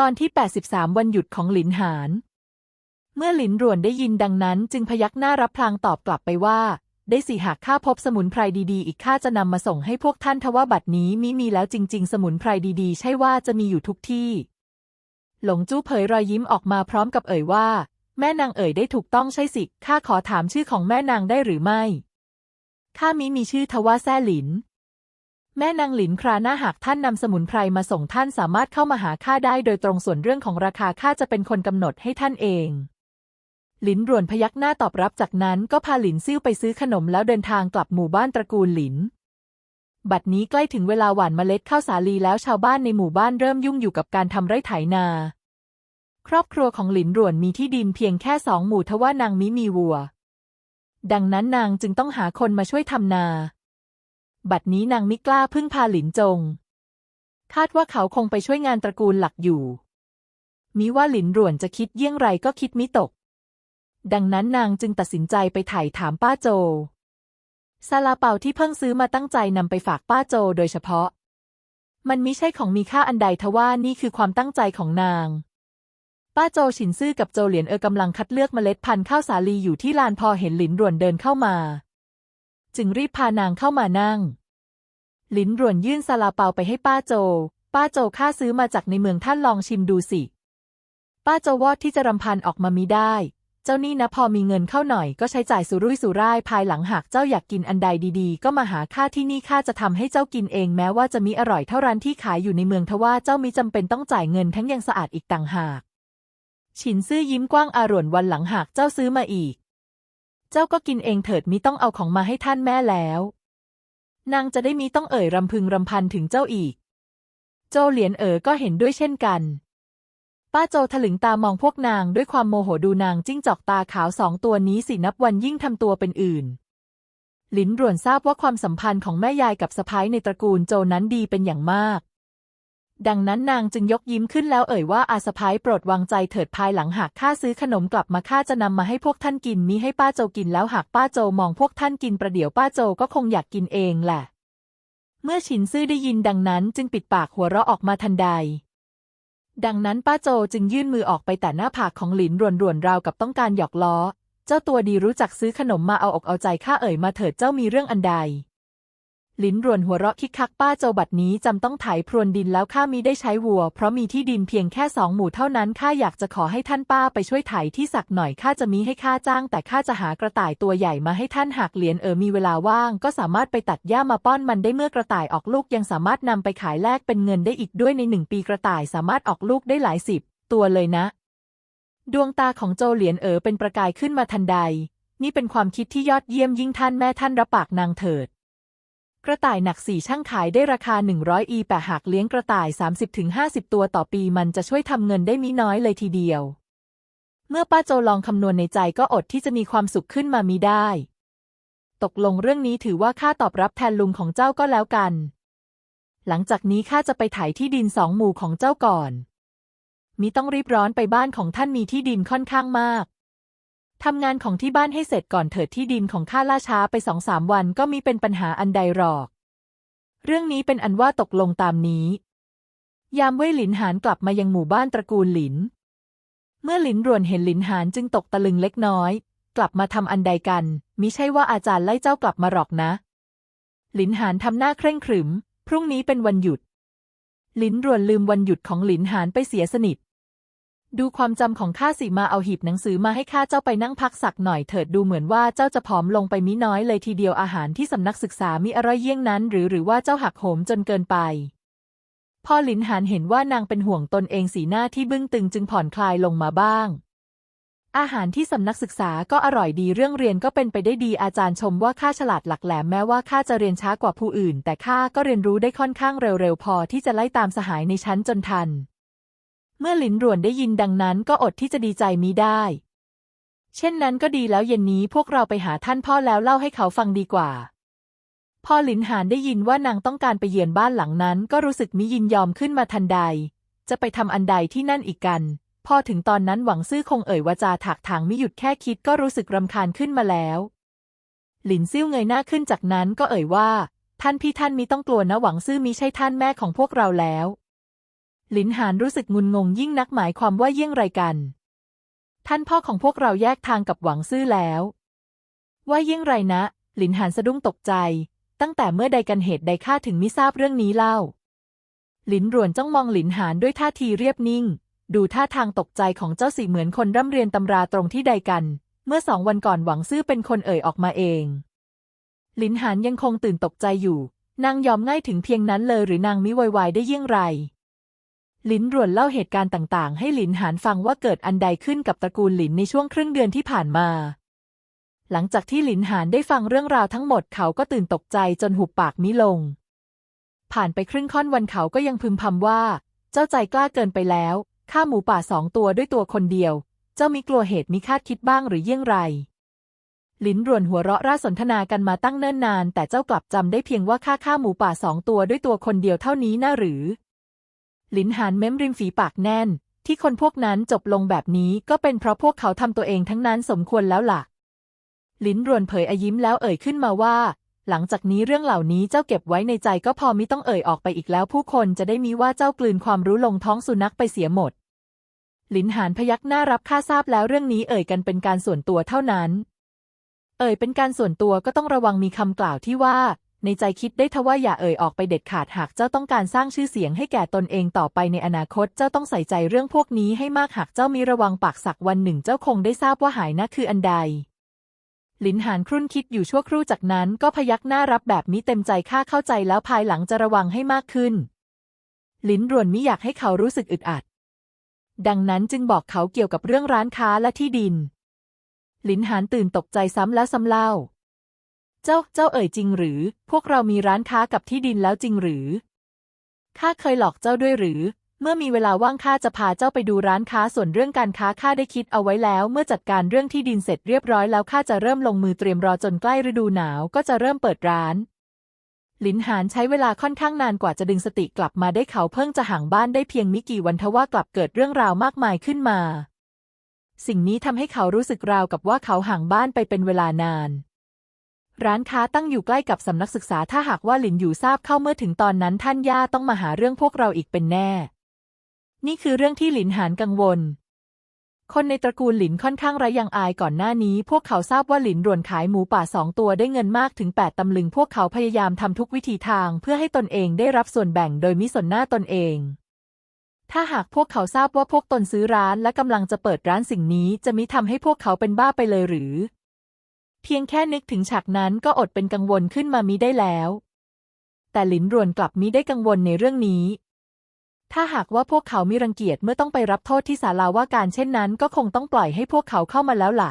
ตอนที่ 83 วันหยุดของหลินหาน เมื่อหลินรวนได้ยินดังนั้น จึงพยักหน้ารับพลางตอบกลับไปว่า ได้สิหากข้าพบสมุนไพรดีๆ อีกข้าจะนำมาส่งให้พวกท่านทว่าบัดนี้มิมีแล้วจริง ๆ สมุนไพรดีๆ ใช่ว่าจะมีอยู่ทุกที่ หลงจู้เผยรอยยิ้มออกมาพร้อมกับเอ่ยว่า แม่นางเอ่ยได้ถูกต้องใช่สิข้าขอถามชื่อของแม่นางได้หรือไม่ข้ามิมีชื่อทว่าแซ่หลิน แม่นางหลินคราหน้าหากท่านนำสมุนไพรมาส่งท่านสามารถเข้ามาหาข้าได้โดยตรงส่วนเรื่องของราคาข้าจะเป็นคนกำหนดให้ท่านเองหลินรวนพยักหน้าตอบรับจากนั้นก็พาหลินซิ่วไปซื้อขนมแล้วเดินทางกลับหมู่บ้านตระกูลหลิน บัดนี้ใกล้ถึงเวลาหว่านเมล็ดข้าวสาลีแล้วชาวบ้านในหมู่บ้านเริ่มยุ่งอยู่กับการทำไร่ไถนา ครอบครัวของหลินรวนมีที่ดินเพียงแค่สองหมู่ทว่านางมิมีวัว ดังนั้นนางจึงต้องหาคนมาช่วยทำนา บัดนี้นางมิกล้าพึ่งพาหลินจง คาดว่าเขาคงไปช่วยงานตระกูลหลักอยู่มิว่าหลินรวนจะคิดเยี่ยงไรก็คิดมิตก ดังนั้นนางจึงตัดสินใจไปไถ่ถามป้าโจซาลาเปาที่เพิ่งซื้อมาตั้งใจนำไปฝากป้าโจโดยเฉพาะ มันมิใช่ของมีค่าอันใดทว่านี่คือความตั้งใจของนาง ป้าโจฉินซื่อกับโจเหลียนเออกำลังคัดเลือกเมล็ดพันธุ์ข้าวสาลีอยู่ที่ลานพอเห็นหลินรวนเดินเข้ามา จึงรีบพานางเข้ามานั่ง หลินรวนยื่นซาลาเปาไปให้ป้าโจ ป้าโจข้าซื้อมาจากในเมืองท่านลองชิมดูสิ ป้าโจวอดที่จะรำพันออกมามิได้ เจ้านี่นะพอมีเงินเข้าหน่อยก็ใช้จ่ายสุรุ่ยสุร่ายภายหลังหากเจ้าอยากกินอันใดดีๆ ก็มาหาข้าที่นี่ข้าจะทำให้เจ้ากินเองแม้ว่าจะมีอร่อยเท่าร้านที่ขายอยู่ในเมืองทว่าเจ้ามิจำเป็นต้องจ่ายเงินทั้งยังสะอาดอีกต่างหาก ฉินซื่อยิ้มกว้างอารวนวันหลังหากเจ้าซื้อมาอีก เจ้าก็กินเองเถิดมิต้องเอาของมาให้ท่านแม่แล้ว นางจะได้มีต้องเอ่ยรำพึงรำพันถึงเจ้าอีก โจเหลียนเอ๋อก็เห็นด้วยเช่นกัน ป้าโจถลึงตามองพวกนางด้วยความโมโหดูนางจิ้งจอกตาขาวสองตัวนี้สินับวันยิ่งทำตัวเป็นอื่น หลินรวนทราบว่าความสัมพันธ์ของแม่ยายกับสะพ้ายในตระกูลโจนั้นดีเป็นอย่างมาก ดังนั้นนางจึงยกยิ้มขึ้นแล้วเอ่ยว่าอาสะพ้ายโปรดวางใจเถิดภายหลังหากข้าซื้อขนมกลับมาข้าจะนำมาให้พวกท่านกินมิให้ป้าโจกินแล้วหากป้าโจมองพวกท่านกินประเดี๋ยวป้าโจก็คงอยากกินเองแหละ เมื่อฉินซื่อได้ยินดังนั้นจึงปิดปากหัวเราะออกมาทันใด ดังนั้นป้าโจจึงยื่นมือออกไปแต่หน้าผากของหลินรวนรวนๆราวกับต้องการหยอกล้อ เจ้าตัวดีรู้จักซื้อขนมมาเอาอกเอาใจข้าเอ่ยมาเถิดเจ้ามีเรื่องอันใด ลิ้นรวนหัวเราะคิกคักป้าโจบัดนี้จำต้องไถพรวนดินแล้วข้ามีได้ใช้วัว เพราะมีที่ดินเพียงแค่สองหมู่เท่านั้นข้าอยากจะขอให้ท่านป้าไปช่วยไถที่สักหน่อยข้าจะมีให้ข้าจ้าง แต่ข้าจะหากระต่ายตัวใหญ่มาให้ท่านหากเหรียญเออมีเวลาว่าง ก็สามารถไปตัดหญ้ามาป้อนมันได้เมื่อกระต่ายออกลูกยังสามารถนำไปขายแลกเป็นเงินได้อีกด้วยในหนึ่งปีกระต่ายสามารถออกลูกได้หลายสิบตัวเลยนะ ดวงตาของโจเหลียนเอ๋อเป็นประกายขึ้นมาทันใด นี่เป็นความคิดที่ยอดเยี่ยมยิ่งท่านแม่ท่านรับปากนางเถิด กระต่ายหนักสี่ช่างขายได้ราคา 100 อีแต่หากเลี้ยงกระต่าย 30-50 ตัวต่อปีมันจะช่วยทำเงินได้มิน้อยเลยทีเดียว เมื่อป้าโจลองคำนวณในใจก็อดที่จะมีความสุขขึ้นมามิได้ ตกลงเรื่องนี้ถือว่าข้าตอบรับแทนลุงของเจ้าก็แล้วกัน หลังจากนี้ข้าจะไปไถที่ดินสองหมู่ของเจ้าก่อนมิต้องรีบร้อนไปบ้านของท่านมีที่ดินค่อนข้างมาก ทำงานของที่บ้านให้เสร็จก่อนเถิดที่ดินของข้าล่าช้าไปสองสามวันก็มีเป็นปัญหาอันใดหรอก เรื่องนี้เป็นอันว่าตกลงตามนี้ ยามเว่ยหลินหานกลับมายังหมู่บ้านตระกูลหลิน เมื่อหลินรวนเห็นหลินหานจึงตกตะลึงเล็กน้อย กลับมาทำอันใดกันมิใช่ว่าอาจารย์ไล่เจ้ากลับมาหรอกนะ หลินหานทำหน้าเคร่งขรึม พรุ่งนี้เป็นวันหยุด หลินรวนลืมวันหยุดของหลินหานไปเสียสนิท ดูความจำของข้าสิมาเอาหีบหนังสือมาให้ข้าเจ้าไปนั่งพักสักหน่อยเถิดดูเหมือนว่าเจ้าจะผอมลงไปมิน้อยเลยทีเดียวอาหารที่สำนักศึกษามีอร่อยเยี่ยงนั้น หรือหรือว่าเจ้าหักโหมจนเกินไป พอหลินหานเห็นว่านางเป็นห่วงตนเองสีหน้าที่บึ้งตึงจึงผ่อนคลายลงมาบ้าง อาหารที่สำนักศึกษาก็อร่อยดีเรื่องเรียนก็เป็นไปได้ดีอาจารย์ชมว่าข้าฉลาดหลักแหลมแม้ว่าข้าจะเรียนช้ากว่าผู้อื่น แต่ข้าก็เรียนรู้ได้ค่อนข้างเร็วๆพอที่จะไล่ตามสหายในชั้นจนทัน เมื่อหลินรวนได้ยินดังนั้นก็อดที่จะดีใจมิได้ เช่นนั้นก็ดีแล้วเย็นนี้พวกเราไปหาท่านพ่อแล้วเล่าให้เขาฟังดีกว่า พอหลินหานได้ยินว่านางต้องการไปเยือนบ้านหลังนั้น ก็รู้สึกมิยินยอมขึ้นมาทันใด จะไปทำอันใดที่นั่นอีกกัน พอถึงตอนนั้นหวังซื่อคงเอ่ยวาจาถักถางมิหยุดแค่คิดก็รู้สึกรำคาญขึ้นมาแล้ว หลินซิ่วเงยหน้าขึ้นจากนั้นก็เอ่ยว่า ท่านพี่ท่านมิต้องกลัวนะหวังซื่อมิใช่ท่านแม่ของพวกเราแล้ว หลินหานรู้สึกงุนงงยิ่งนักหมายความว่าเยี่ยงไรกัน ท่านพ่อของพวกเราแยกทางกับหวังซื่อแล้ว ว่าเยี่ยงไรนะ หลินหานสะดุ้งตกใจ ตั้งแต่เมื่อใดกันเหตุใดข้าถึงไม่ทราบเรื่องนี้เล่า หลินรวนจ้องมองหลินหานด้วยท่าทีเรียบนิ่ง ดูท่าทางตกใจของเจ้าสีเหมือนคนร่ำเรียนตำราตรงที่ใดกัน เมื่อสองวันก่อนหวังซื่อเป็นคนเอ่ยออกมาเอง หลินหานยังคงตื่นตกใจอยู่ นางยอมง่ายถึงเพียงนั้นเลยหรือนางมิไววายได้เยี่ยงไร หลินรวนเล่าเหตุการณ์ต่างๆ ให้หลินหานฟังว่าเกิดอันใดขึ้นกับตระกูลหลินในช่วงครึ่งเดือนที่ผ่านมา หลังจากที่หลินหานได้ฟังเรื่องราวทั้งหมดเขาก็ตื่นตกใจจนหุบปากมิลง ผ่านไปครึ่งค่อนวันเขาก็ยังพึมพำว่า เจ้าใจกล้าเกินไปแล้วฆ่าหมูป่าสองตัวด้วยตัวคนเดียว เจ้ามีกลัวเหตุมิคาดคิดบ้างหรือเยี่ยงไรลินรวนหัวเราะร่าสนทนากันมาตั้งเนิ่นนาน แต่เจ้ากลับจำได้เพียงว่าฆ่าฆ่าหมูป่าสองตัวด้วยตัวคนเดียวเท่านี้น่าหรือ ลิ้นหานเม้มริมฝีปากแน่น ที่คนพวกนั้นจบลงแบบนี้ก็เป็นเพราะพวกเขาทำตัวเองทั้งนั้นสมควรแล้วล่ะลิ้นรวนเผยอยิ้มแล้วเอ่ยขึ้นมาว่า หลังจากนี้เรื่องเหล่านี้เจ้าเก็บไว้ในใจก็พอมิต้องเอ่ยออกไปอีกแล้วผู้คนจะได้มีว่าเจ้ากลืนความรู้ลงท้องสุนัขไปเสียหมด หลินหานพยักหน้ารับค่าทราบแล้วเรื่องนี้เอ่ยกันเป็นการส่วนตัวเท่านั้น เอ่ยเป็นการส่วนตัวก็ต้องระวังมีคำกล่าวที่ว่า ในใจคิดได้ทว่าอย่าเอ่ยออกไปเด็ดขาดหากเจ้าต้องการสร้างชื่อเสียงให้แก่ตนเองต่อไปในอนาคตเจ้าต้องใส่ใจเรื่องพวกนี้ให้มากหากเจ้ามีระวังปากสักวันหนึ่งเจ้าคงได้ทราบว่าหายนะคืออันใด หลินหานครุ่นคิดอยู่ชั่วครู่จากนั้นก็พยักหน้ารับแบบนี้เต็มใจข้าเข้าใจแล้วภายหลังจะระวังให้มากขึ้นลินรวนมิอยากให้เขารู้สึกอึดอัด ดังนั้นจึงบอกเขาเกี่ยวกับเรื่องร้านค้าและที่ดิน หลินหานตื่นตกใจซ้ำแล้วซ้ำเล่า เจ้า เจ้าเอ่ยจริงหรือ พวกเรามีร้านค้ากับที่ดินแล้วจริงหรือ ข้าเคยหลอกเจ้าด้วยหรือ เมื่อมีเวลาว่างข้าจะพาเจ้าไปดูร้านค้าส่วนเรื่องการค้าข้าได้คิดเอาไว้แล้ว เมื่อจัดการเรื่องที่ดินเสร็จเรียบร้อยแล้วข้าจะเริ่มลงมือเตรียมรอจนใกล้ฤดูหนาวก็จะเริ่มเปิดร้านหลินหานใช้เวลาค่อนข้างนานกว่าจะดึงสติกลับมาได้เขาเพิ่งจะห่างบ้านได้เพียงมิกี่วันทว่ากลับเกิดเรื่องราวมากมายขึ้นมา สิ่งนี้ทำให้เขารู้สึกราวกับว่าเขาห่างบ้านไปเป็นเวลานาน ร้านค้าตั้งอยู่ใกล้กับสำนักศึกษาถ้าหากว่าหลินอยู่ทราบเข้าเมื่อถึงตอนนั้นท่านย่าต้องมาหาเรื่องพวกเราอีกเป็นแน่ นี่คือเรื่องที่หลินหานกังวล คนในตระกูลหลินค่อนข้างไร้ยังอายก่อนหน้านี้ พวกเขาทราบว่าหลินรวนขายหมูป่าสองตัวได้เงินมากถึงแปดตำลึง พวกเขาพยายามทำทุกวิธีทางเพื่อให้ตนเองได้รับส่วนแบ่งโดยมิสนหน้าตนเองถ้าหากพวกเขาทราบว่าพวกตนซื้อร้านและกำลังจะเปิดร้านสิ่งนี้จะมิทำให้พวกเขาเป็นบ้าไปเลยหรือ เพียงแค่นึกถึงฉากนั้นก็อดเป็นกังวลขึ้นมามิได้แล้ว แต่หลินรวนกลับมิได้กังวลในเรื่องนี้ ถ้าหากว่าพวกเขามีรังเกียจเมื่อต้องไปรับโทษที่ศาลาว่าการเช่นนั้น ก็คงต้องปล่อยให้พวกเขาเข้ามาแล้วล่ะ